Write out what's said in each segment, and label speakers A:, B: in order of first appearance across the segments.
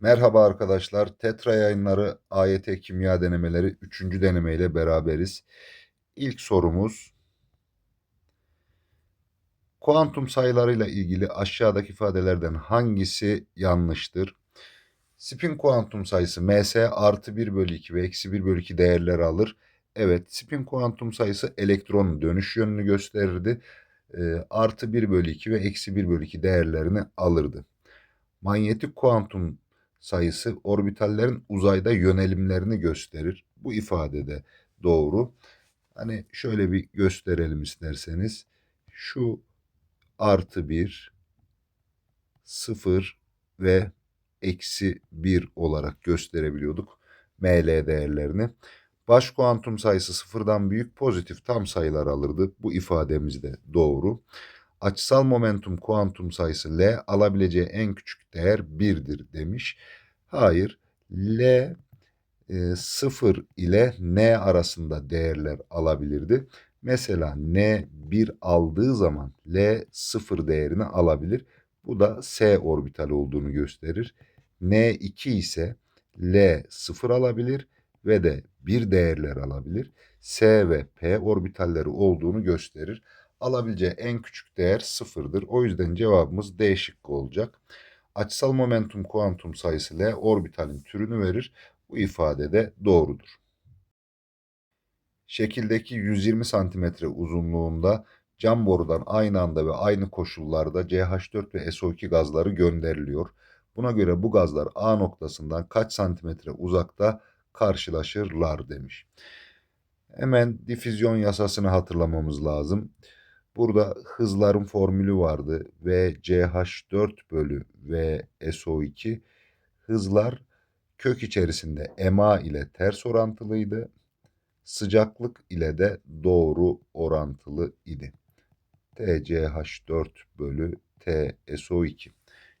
A: Merhaba arkadaşlar. Tetra yayınları AYT kimya denemeleri 3. denemeyle beraberiz. İlk sorumuz kuantum sayılarıyla ilgili aşağıdaki ifadelerden hangisi yanlıştır? Spin kuantum sayısı ms artı 1 bölü 2 ve eksi 1 bölü 2 değerleri alır. Evet spin kuantum sayısı elektronun dönüş yönünü gösterirdi. E, artı 1 bölü 2 ve eksi 1 bölü 2 değerlerini alırdı. Manyetik kuantum sayısı orbitallerin uzayda yönelimlerini gösterir. Bu ifade de doğru. Hani şöyle bir gösterelim isterseniz. Şu artı 1, 0 ve eksi 1 olarak gösterebiliyorduk ML değerlerini. Baş kuantum sayısı sıfırdan büyük pozitif tam sayılar alırdı. Bu ifademiz de doğru. Açısal momentum kuantum sayısı L alabileceği en küçük değer 1'dir demiş. Hayır. L e, 0 ile N arasında değerler alabilirdi. Mesela N 1 aldığı zaman L 0 değerini alabilir. Bu da S orbital olduğunu gösterir. N2 ise L 0 alabilir ve de 1 değerler alabilir. S ve P orbitalleri olduğunu gösterir alabileceği en küçük değer sıfırdır. O yüzden cevabımız D şıkkı olacak. Açısal momentum kuantum sayısı L orbitalin türünü verir. Bu ifade de doğrudur. Şekildeki 120 cm uzunluğunda cam borudan aynı anda ve aynı koşullarda CH4 ve SO2 gazları gönderiliyor. Buna göre bu gazlar A noktasından kaç santimetre uzakta karşılaşırlar demiş. Hemen difüzyon yasasını hatırlamamız lazım. Burada hızların formülü vardı. V CH4 bölü V SO2 hızlar kök içerisinde MA ile ters orantılıydı. Sıcaklık ile de doğru orantılı idi. TCH4 bölü TSO2.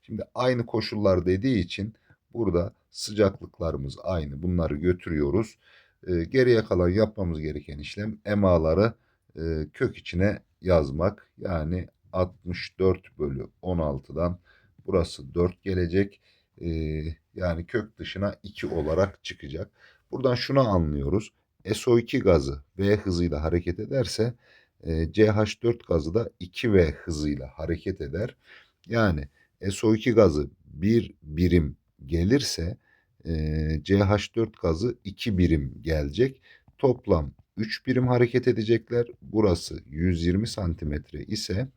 A: Şimdi aynı koşullar dediği için burada sıcaklıklarımız aynı. Bunları götürüyoruz. Ee, geriye kalan yapmamız gereken işlem EMA'ları e, kök içine yazmak. Yani 64 bölü 16'dan burası 4 gelecek. E, yani kök dışına 2 olarak çıkacak. Buradan şunu anlıyoruz. SO2 gazı V hızıyla hareket ederse e, CH4 gazı da 2V hızıyla hareket eder. Yani SO2 gazı 1 birim gelirse e, CH4 gazı 2 birim gelecek. Toplam 3 birim hareket edecekler. Burası 120 santimetre ise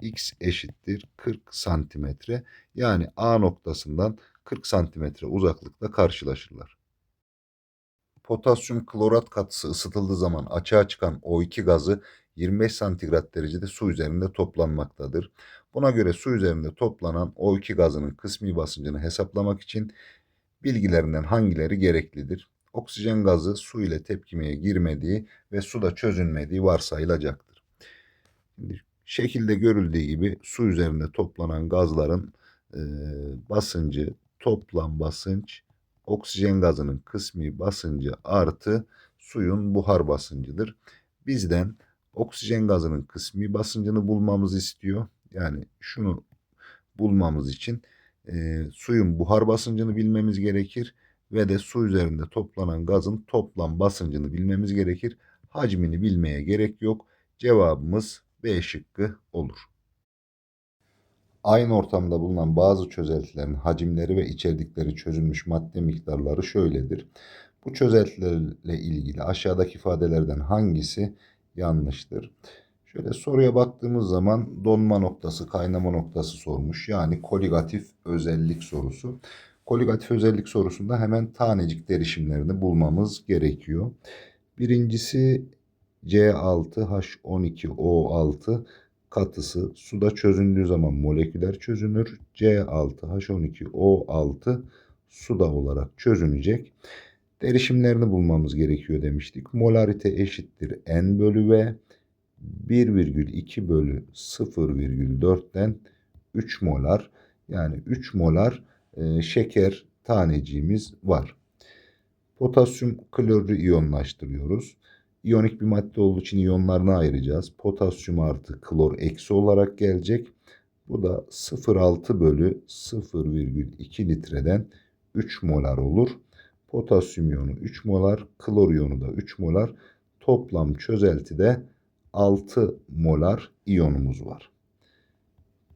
A: x eşittir 40 santimetre. Yani A noktasından 40 santimetre uzaklıkta karşılaşırlar. Potasyum klorat katısı ısıtıldığı zaman açığa çıkan O2 gazı 25 santigrat derecede su üzerinde toplanmaktadır. Buna göre su üzerinde toplanan O2 gazının kısmi basıncını hesaplamak için bilgilerinden hangileri gereklidir? Oksijen gazı su ile tepkimeye girmediği ve suda çözünmediği varsayılacaktır. Şimdi şekilde görüldüğü gibi su üzerinde toplanan gazların e, basıncı toplam basınç oksijen gazının kısmi basıncı artı suyun buhar basıncıdır. Bizden oksijen gazının kısmi basıncını bulmamız istiyor. Yani şunu bulmamız için e, suyun buhar basıncını bilmemiz gerekir ve de su üzerinde toplanan gazın toplam basıncını bilmemiz gerekir. Hacmini bilmeye gerek yok. Cevabımız B şıkkı olur. Aynı ortamda bulunan bazı çözeltilerin hacimleri ve içerdikleri çözülmüş madde miktarları şöyledir. Bu çözeltilerle ilgili aşağıdaki ifadelerden hangisi yanlıştır? Şöyle soruya baktığımız zaman donma noktası, kaynama noktası sormuş. Yani koligatif özellik sorusu. Koligatif özellik sorusunda hemen tanecik derişimlerini bulmamız gerekiyor. Birincisi C6H12O6 katısı suda çözündüğü zaman moleküler çözünür. C6H12O6 suda olarak çözünecek. Derişimlerini bulmamız gerekiyor demiştik. Molarite eşittir N bölü V. 1,2 bölü 0,4'ten 3 molar yani 3 molar e, şeker taneciğimiz var. Potasyum klorürü iyonlaştırıyoruz. İyonik bir madde olduğu için iyonlarını ayıracağız. Potasyum artı klor eksi olarak gelecek. Bu da 0,6 bölü 0,2 litreden 3 molar olur. Potasyum iyonu 3 molar, klor iyonu da 3 molar. Toplam çözeltide 6 molar iyonumuz var.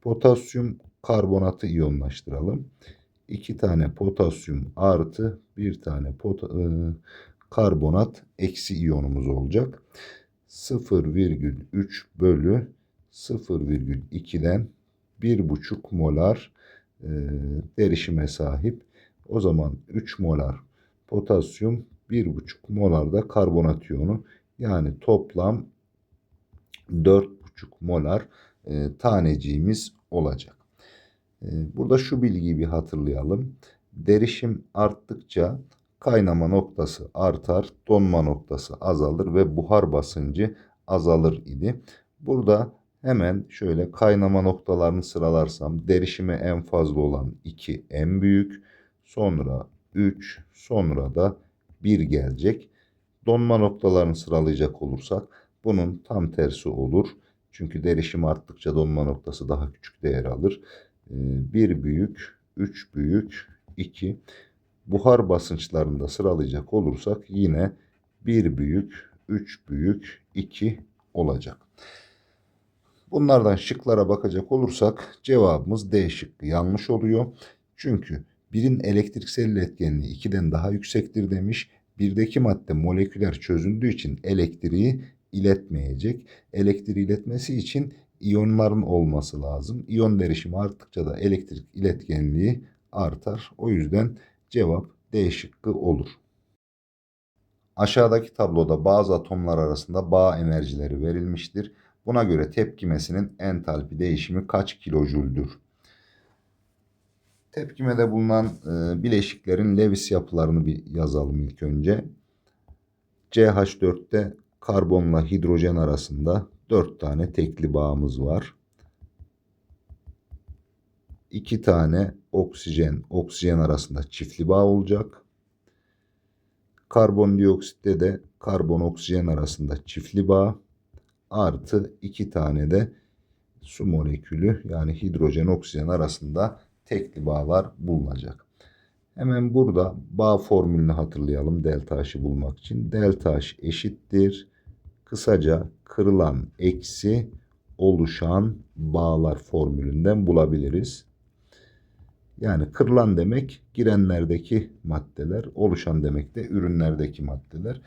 A: Potasyum karbonatı iyonlaştıralım. 2 tane potasyum artı bir tane pot e, karbonat eksi iyonumuz olacak. 0,3 bölü 0,2'den 1,5 molar e, derişime sahip. O zaman 3 molar potasyum 1,5 molar da karbonat iyonu. Yani toplam 4,5 molar e, taneciğimiz olacak. E, burada şu bilgiyi bir hatırlayalım. Derişim arttıkça kaynama noktası artar, donma noktası azalır ve buhar basıncı azalır idi. Burada hemen şöyle kaynama noktalarını sıralarsam derişime en fazla olan 2 en büyük, sonra 3, sonra da 1 gelecek. Donma noktalarını sıralayacak olursak bunun tam tersi olur. Çünkü derişim arttıkça donma noktası daha küçük değer alır. 1 ee, büyük, 3 büyük, 2. Buhar basınçlarını da sıralayacak olursak yine 1 büyük, 3 büyük, 2 olacak. Bunlardan şıklara bakacak olursak cevabımız D şıkkı yanlış oluyor. Çünkü birin elektriksel iletkenliği 2'den daha yüksektir demiş. Birdeki madde moleküler çözündüğü için elektriği iletmeyecek. Elektriği iletmesi için iyonların olması lazım. İyon derişimi arttıkça da elektrik iletkenliği artar. O yüzden cevap D şıkkı olur. Aşağıdaki tabloda bazı atomlar arasında bağ enerjileri verilmiştir. Buna göre tepkimesinin entalpi değişimi kaç kilojüldür? Tepkimede bulunan e, bileşiklerin Lewis yapılarını bir yazalım ilk önce. CH4'te karbonla hidrojen arasında 4 tane tekli bağımız var. 2 tane oksijen oksijen arasında çiftli bağ olacak. Karbondioksitte de karbon oksijen arasında çiftli bağ artı 2 tane de su molekülü yani hidrojen oksijen arasında tekli bağlar bulunacak. Hemen burada bağ formülünü hatırlayalım delta H'ı bulmak için. Delta H eşittir. Kısaca kırılan eksi oluşan bağlar formülünden bulabiliriz. Yani kırılan demek girenlerdeki maddeler, oluşan demek de ürünlerdeki maddeler.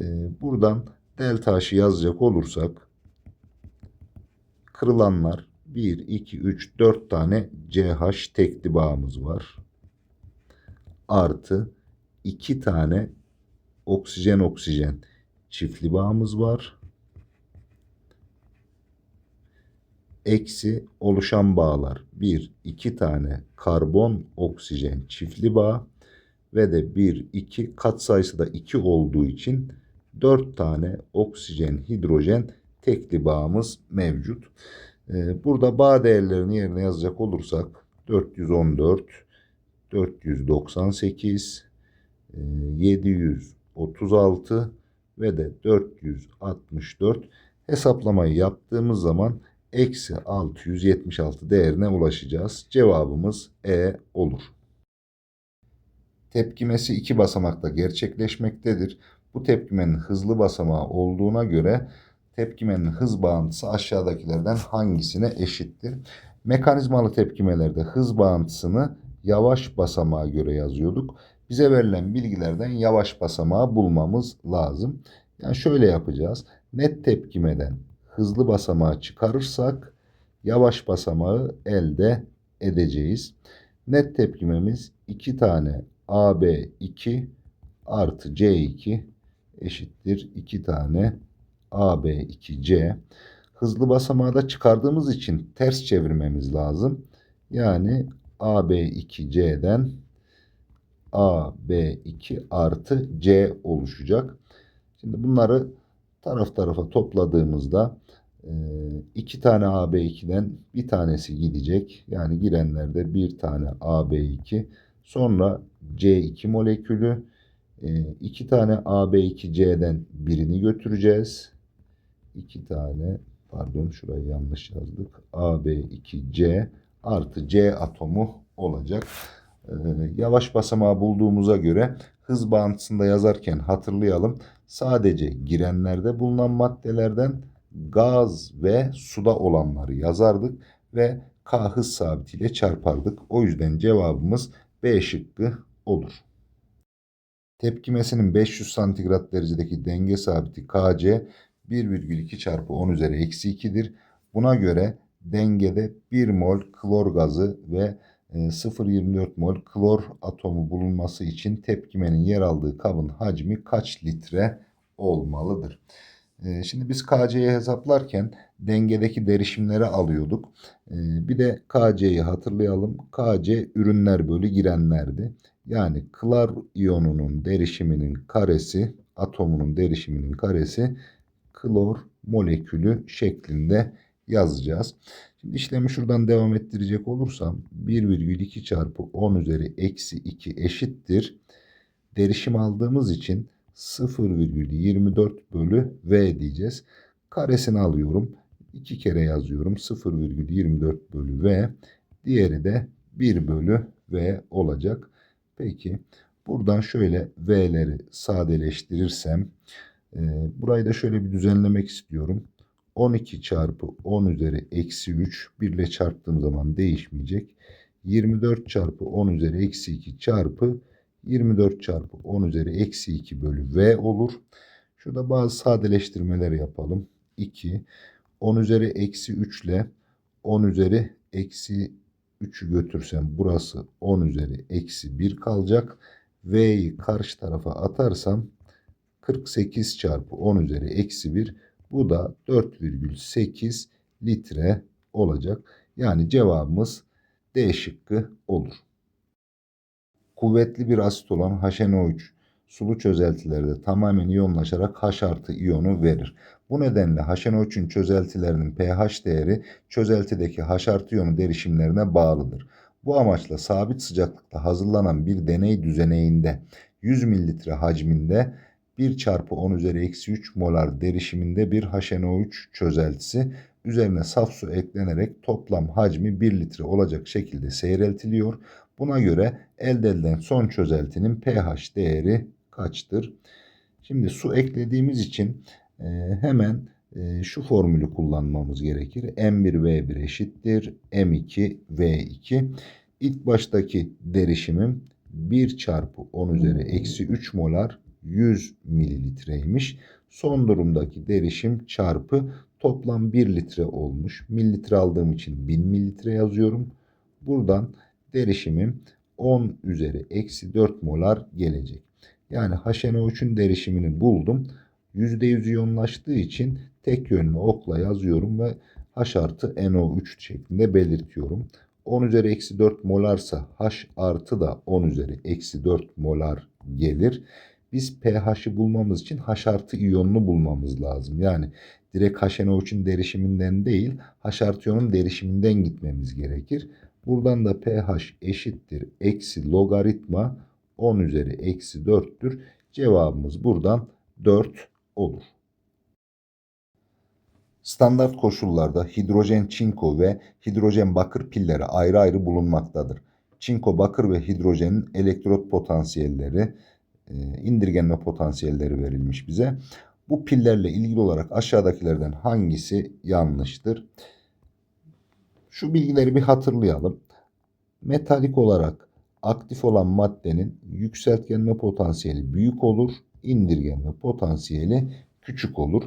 A: Ee, buradan delta H'ı yazacak olursak kırılanlar 1, 2, 3, 4 tane CH tekli bağımız var. Artı 2 tane oksijen oksijen çiftli bağımız var. Eksi oluşan bağlar 1, 2 tane karbon oksijen çiftli bağ ve de 1, 2 katsayısı da 2 olduğu için 4 tane oksijen hidrojen tekli bağımız mevcut. Ee, burada bağ değerlerini yerine yazacak olursak 414, 498, 736 ve de 464 hesaplamayı yaptığımız zaman eksi 676 değerine ulaşacağız. Cevabımız E olur. Tepkimesi iki basamakta gerçekleşmektedir. Bu tepkimenin hızlı basamağı olduğuna göre tepkimenin hız bağıntısı aşağıdakilerden hangisine eşittir? Mekanizmalı tepkimelerde hız bağıntısını yavaş basamağa göre yazıyorduk. Bize verilen bilgilerden yavaş basamağı bulmamız lazım. Yani şöyle yapacağız. Net tepkimeden hızlı basamağı çıkarırsak yavaş basamağı elde edeceğiz. Net tepkimemiz 2 tane AB2 artı C2 eşittir 2 tane AB2C. Hızlı basamağı da çıkardığımız için ters çevirmemiz lazım. Yani AB2C'den AB2 artı C oluşacak. Şimdi bunları taraf tarafa topladığımızda e, iki tane AB2'den bir tanesi gidecek. Yani girenlerde bir tane AB2 sonra C2 molekülü e, iki tane AB2C'den birini götüreceğiz. İki tane pardon şurayı yanlış yazdık. AB2C artı C atomu olacak. Ee, yavaş basamağı bulduğumuza göre hız bağıntısında yazarken hatırlayalım. Sadece girenlerde bulunan maddelerden gaz ve suda olanları yazardık ve K hız sabitiyle çarpardık. O yüzden cevabımız B şıkkı olur. Tepkimesinin 500 santigrat derecedeki denge sabiti Kc 1,2 çarpı 10 üzeri eksi 2'dir. Buna göre dengede 1 mol klor gazı ve 0,24 mol klor atomu bulunması için tepkimenin yer aldığı kabın hacmi kaç litre olmalıdır? Ee, şimdi biz KC'yi hesaplarken dengedeki derişimleri alıyorduk. Ee, bir de KC'yi hatırlayalım. KC ürünler bölü girenlerdi. Yani klor iyonunun derişiminin karesi, atomunun derişiminin karesi klor molekülü şeklinde yazacağız. Şimdi işlemi şuradan devam ettirecek olursam 1,2 çarpı 10 üzeri eksi 2 eşittir. Derişim aldığımız için 0,24 bölü V diyeceğiz. Karesini alıyorum. 2 kere yazıyorum. 0,24 bölü V. Diğeri de 1 bölü V olacak. Peki buradan şöyle V'leri sadeleştirirsem e, burayı da şöyle bir düzenlemek istiyorum. 12 çarpı 10 üzeri eksi 3 1 ile çarptığım zaman değişmeyecek. 24 çarpı 10 üzeri eksi 2 çarpı 24 çarpı 10 üzeri eksi 2 bölü V olur. Şurada bazı sadeleştirmeler yapalım. 2 10 üzeri eksi 3 ile 10 üzeri eksi 3'ü götürsem burası 10 üzeri eksi 1 kalacak. V'yi karşı tarafa atarsam 48 çarpı 10 üzeri eksi 1 bu da 4,8 litre olacak. Yani cevabımız D şıkkı olur. Kuvvetli bir asit olan HNO3 sulu çözeltilerde tamamen iyonlaşarak H artı iyonu verir. Bu nedenle HNO3'ün çözeltilerinin pH değeri çözeltideki H artı iyonu derişimlerine bağlıdır. Bu amaçla sabit sıcaklıkta hazırlanan bir deney düzeneğinde 100 mililitre hacminde 1 çarpı 10 üzeri eksi 3 molar derişiminde bir HNO3 çözeltisi üzerine saf su eklenerek toplam hacmi 1 litre olacak şekilde seyreltiliyor. Buna göre elde edilen son çözeltinin pH değeri kaçtır? Şimdi su eklediğimiz için e, hemen e, şu formülü kullanmamız gerekir. M1V1 eşittir M2V2. İlk baştaki derişimim 1 çarpı 10 üzeri eksi 3 molar 100 mililitreymiş. Son durumdaki derişim çarpı toplam 1 litre olmuş. Mililitre aldığım için 1000 mililitre yazıyorum. Buradan derişimim 10 üzeri eksi 4 molar gelecek. Yani HNO3'ün derişimini buldum. %100 iyonlaştığı için tek yönlü okla yazıyorum ve H artı NO3 şeklinde belirtiyorum. 10 üzeri eksi 4 molarsa H artı da 10 üzeri eksi 4 molar gelir. Biz pH'i bulmamız için H artı iyonunu bulmamız lazım. Yani direkt HNO3'ün derişiminden değil H artı iyonun derişiminden gitmemiz gerekir. Buradan da pH eşittir eksi logaritma 10 üzeri eksi 4'tür. Cevabımız buradan 4 olur. Standart koşullarda hidrojen çinko ve hidrojen bakır pilleri ayrı ayrı bulunmaktadır. Çinko, bakır ve hidrojenin elektrot potansiyelleri, indirgenme potansiyelleri verilmiş bize. Bu pillerle ilgili olarak aşağıdakilerden hangisi yanlıştır? Şu bilgileri bir hatırlayalım. Metalik olarak aktif olan maddenin yükseltgenme potansiyeli büyük olur, indirgenme potansiyeli küçük olur.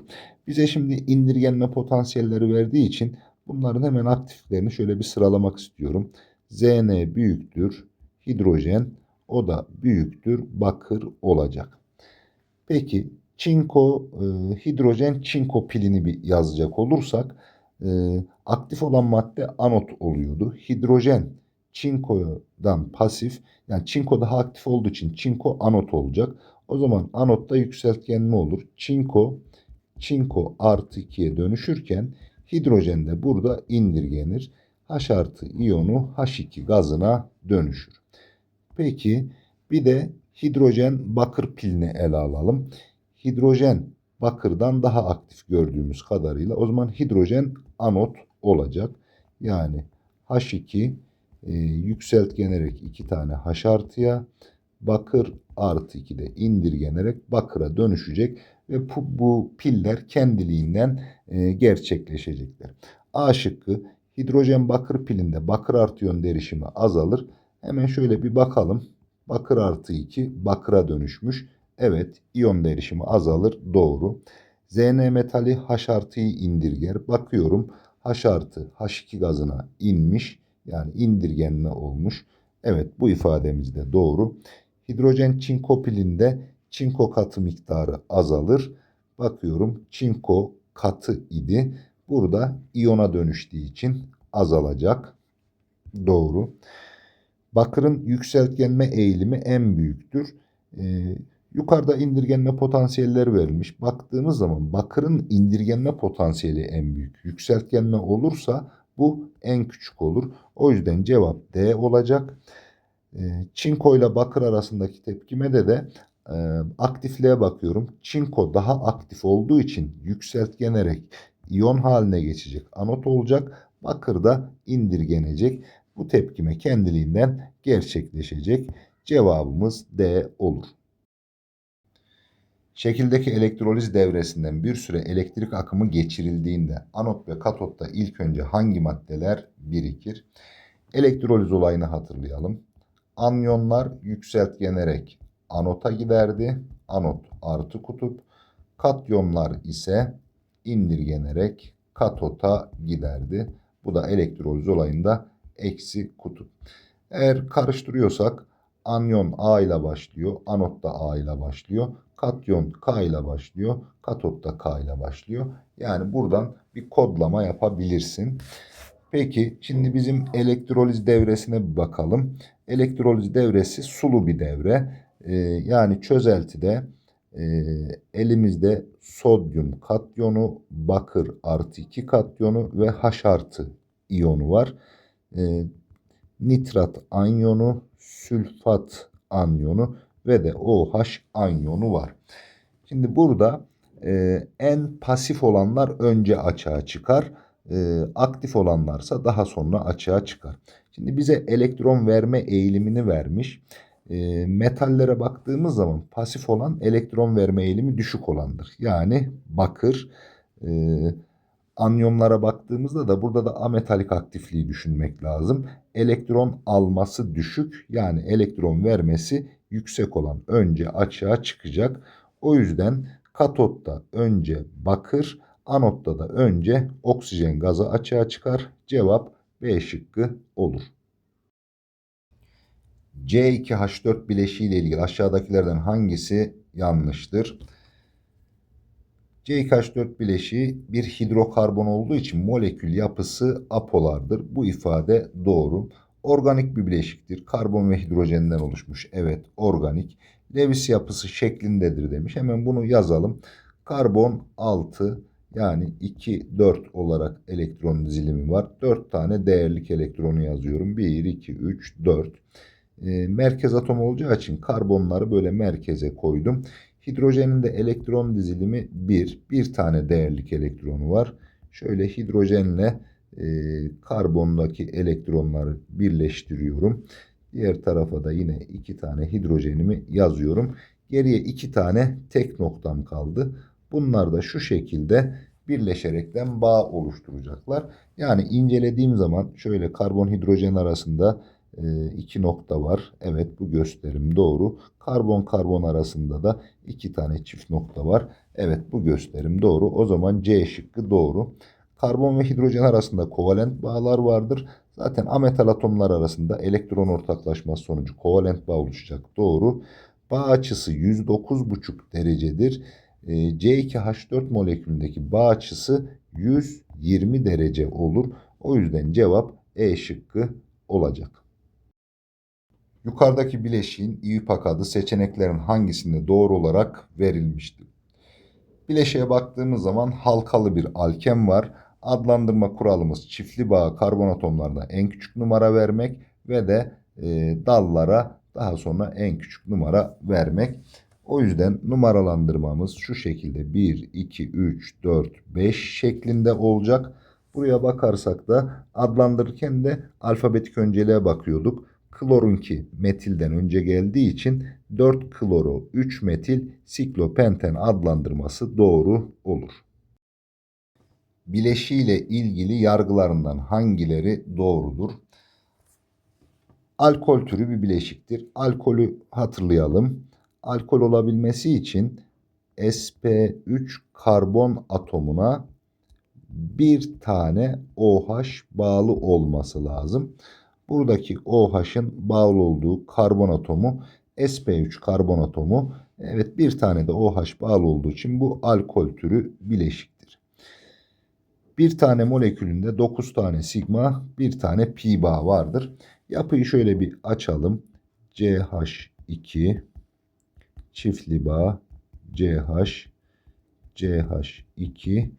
A: Bize şimdi indirgenme potansiyelleri verdiği için bunların hemen aktiflerini şöyle bir sıralamak istiyorum. Zn büyüktür hidrojen, o da büyüktür bakır olacak. Peki çinko, e, hidrojen çinko pilini bir yazacak olursak e, aktif olan madde anot oluyordu. Hidrojen çinkodan pasif yani çinko daha aktif olduğu için çinko anot olacak. O zaman anotta yükseltgenme olur. Çinko çinko artı 2'ye dönüşürken hidrojen de burada indirgenir. H artı iyonu H2 gazına dönüşür. Peki bir de hidrojen bakır pilini ele alalım. Hidrojen bakırdan daha aktif gördüğümüz kadarıyla o zaman hidrojen anot olacak. Yani H2 e, yükseltgenerek iki tane H artıya bakır artı 2 de indirgenerek bakıra dönüşecek ve bu, bu piller kendiliğinden e, gerçekleşecekler. A şıkkı hidrojen bakır pilinde bakır artı yön derişimi azalır. Hemen şöyle bir bakalım. Bakır artı 2 bakıra dönüşmüş. Evet iyon derişimi azalır doğru. Zn metali H artıyı indirger. Bakıyorum H artı H2 gazına inmiş. Yani indirgenme olmuş. Evet bu ifademiz de doğru. Hidrojen çinko pilinde çinko katı miktarı azalır. Bakıyorum çinko katı idi. Burada iyona dönüştüğü için azalacak. Doğru. Bakırın yükseltgenme eğilimi en büyüktür. Ee, yukarıda indirgenme potansiyelleri verilmiş. Baktığımız zaman bakırın indirgenme potansiyeli en büyük. Yükseltgenme olursa bu en küçük olur. O yüzden cevap D olacak. Ee, çinko ile bakır arasındaki tepkimede de e, aktifliğe bakıyorum. Çinko daha aktif olduğu için yükseltgenerek iyon haline geçecek. Anot olacak. Bakır da indirgenecek. Bu tepkime kendiliğinden gerçekleşecek. Cevabımız D olur. Şekildeki elektroliz devresinden bir süre elektrik akımı geçirildiğinde anot ve katotta ilk önce hangi maddeler birikir? Elektroliz olayını hatırlayalım. Anyonlar yükseltgenerek anota giderdi. Anot artı kutup. Katyonlar ise indirgenerek katota giderdi. Bu da elektroliz olayında eksi kutup. Eğer karıştırıyorsak anyon A ile başlıyor, anot da A ile başlıyor, katyon K ile başlıyor, katot da K ile başlıyor. Yani buradan bir kodlama yapabilirsin. Peki şimdi bizim elektroliz devresine bir bakalım. Elektroliz devresi sulu bir devre. Ee, yani çözeltide e, elimizde sodyum katyonu, bakır artı 2 katyonu ve H artı iyonu var. E, nitrat anyonu, sülfat anyonu ve de OH anyonu var. Şimdi burada e, en pasif olanlar önce açığa çıkar. E, aktif olanlarsa daha sonra açığa çıkar. Şimdi bize elektron verme eğilimini vermiş. E, metallere baktığımız zaman pasif olan elektron verme eğilimi düşük olandır. Yani bakır, e, anyonlara baktığımızda da burada da ametalik aktifliği düşünmek lazım. Elektron alması düşük yani elektron vermesi yüksek olan önce açığa çıkacak. O yüzden katotta önce bakır, anotta da önce oksijen gazı açığa çıkar. Cevap B şıkkı olur. C2H4 bileşiği ile ilgili aşağıdakilerden hangisi yanlıştır? C2H4 bileşiği bir hidrokarbon olduğu için molekül yapısı apolardır. Bu ifade doğru. Organik bir bileşiktir. Karbon ve hidrojenden oluşmuş. Evet organik. Lewis yapısı şeklindedir demiş. Hemen bunu yazalım. Karbon 6 yani 2, 4 olarak elektron dizilimi var. 4 tane değerlik elektronu yazıyorum. 1, 2, 3, 4. E, merkez atom olacağı için karbonları böyle merkeze koydum. Hidrojenin de elektron dizilimi 1. Bir tane değerlik elektronu var. Şöyle hidrojenle e, karbondaki elektronları birleştiriyorum. Diğer tarafa da yine iki tane hidrojenimi yazıyorum. Geriye iki tane tek noktam kaldı. Bunlar da şu şekilde birleşerekten bağ oluşturacaklar. Yani incelediğim zaman şöyle karbon hidrojen arasında iki nokta var. Evet bu gösterim doğru. Karbon karbon arasında da iki tane çift nokta var. Evet bu gösterim doğru. O zaman C şıkkı doğru. Karbon ve hidrojen arasında kovalent bağlar vardır. Zaten ametal atomlar arasında elektron ortaklaşması sonucu kovalent bağ oluşacak. Doğru. Bağ açısı 109,5 derecedir. E, C2H4 molekülündeki bağ açısı 120 derece olur. O yüzden cevap E şıkkı olacak. Yukarıdaki bileşiğin İUPAC adı seçeneklerin hangisinde doğru olarak verilmiştir? Bileşiğe baktığımız zaman halkalı bir alkem var. Adlandırma kuralımız çiftli bağ karbon atomlarına en küçük numara vermek ve de e, dallara daha sonra en küçük numara vermek. O yüzden numaralandırmamız şu şekilde 1, 2, 3, 4, 5 şeklinde olacak. Buraya bakarsak da adlandırırken de alfabetik önceliğe bakıyorduk. Klorunki metilden önce geldiği için 4 kloro 3 metil siklopenten adlandırması doğru olur. Bileşiğiyle ilgili yargılarından hangileri doğrudur? Alkol türü bir bileşiktir. Alkolü hatırlayalım. Alkol olabilmesi için sp3 karbon atomuna bir tane OH bağlı olması lazım. Buradaki OH'ın bağlı olduğu karbon atomu sp3 karbon atomu. Evet bir tane de OH bağlı olduğu için bu alkol türü bileşiktir. Bir tane molekülünde 9 tane sigma, bir tane pi bağ vardır. Yapıyı şöyle bir açalım. CH2 çiftli bağ CH CH2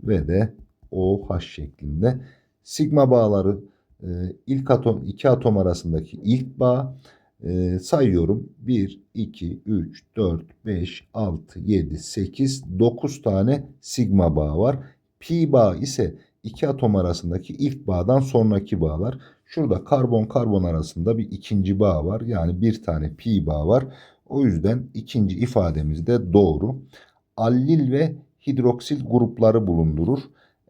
A: ve de OH şeklinde. Sigma bağları ilk atom iki atom arasındaki ilk bağ e, sayıyorum. 1, 2, 3, 4, 5, 6, 7, 8, 9 tane sigma bağı var. Pi bağı ise iki atom arasındaki ilk bağdan sonraki bağlar. Şurada karbon karbon arasında bir ikinci bağ var. Yani bir tane pi bağı var. O yüzden ikinci ifademiz de doğru. Allil ve hidroksil grupları bulundurur.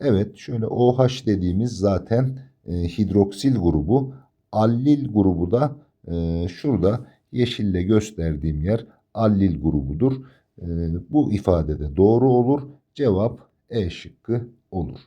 A: Evet şöyle OH dediğimiz zaten e, hidroksil grubu. Allil grubu da e, şurada yeşille gösterdiğim yer allil grubudur. E, bu ifadede doğru olur. Cevap E şıkkı olur.